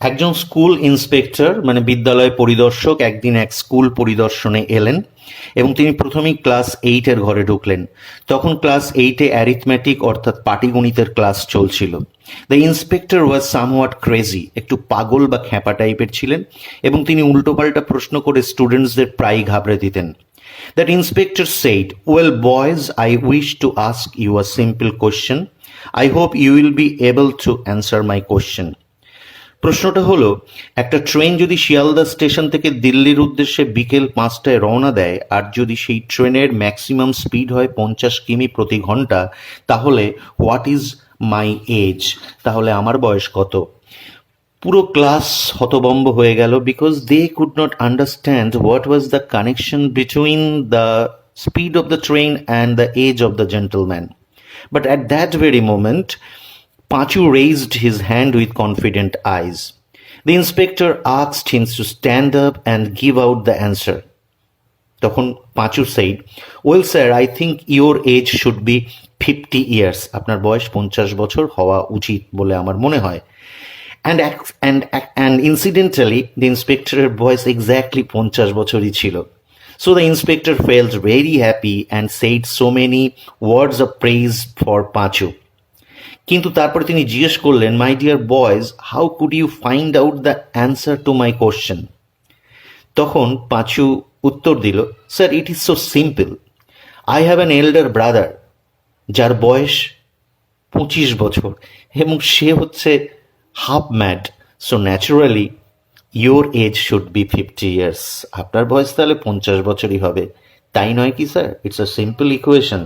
একজন school inspector মানে বিদ্যালয় পরিদর্শক একদিন এক স্কুল পরিদর্শনে এলেন এবং তিনি প্রথমেই ক্লাস এইটের ঘরে ঢুকলেন তখন ক্লাস এইটে অ্যারিথমেটিক অর্থাৎ পাটিগণিতের ক্লাস চলছিল the inspector was somewhat crazy একটু পাগল বা খ্যাপা টাইপের ছিলেন এবং তিনি উল্টোপাল্টা প্রশ্ন করে স্টুডেন্টসদের প্রায় ঘাবড়ে দিতেন that inspector said, well boys, I wish to ask you a simple question. I hope you will be able to answer my question. প্রশ্নটা হলো একটা ট্রেন যদি শিয়ালদা স্টেশন থেকে দিল্লির উদ্দেশ্যে বিকেল পাঁচটায় রওনা দেয় আর যদি সেই ট্রেনের ম্যাক্সিমাম স্পিড হয় পঞ্চাশ কিমি প্রতি ঘণ্টা তাহলে হোয়াট ইজ মাই এজ? তাহলে আমার বয়স কত? পুরো ক্লাস হতবম্ব হয়ে গেল because they could not understand what was the connection between the speed of the train and the age of the gentleman but at that very moment, Pachu raised his hand with confident eyes. The inspector asked him to stand up and give out the answer. তখন Pachu said well sir I think your age should be fifty years আপনার বয়স পঞ্চাশ বছর হওয়া উচিত বলে আমার মনে হয় and and and incidentally the ইন্সপেক্টরের বয়স এক্স্যাক্টলি পঞ্চাশ বছরই ছিল So the inspector felt very happy and said so many words of praise for Pachu. কিন্তু তারপরে তিনি জিজ্ঞেস করলেন my dear boys how could you find out the answer to my question তখন পাঁচু উত্তর দিল sir it is so simple I have an elder brother যার বয়স পঁচিশ বছর, এবং সে হচ্ছে half mad so naturally your age should be fifty years আপনার বয়স তাহলে পঞ্চাশ বছরই হবে। তাই নয় কি sir it's a simple equation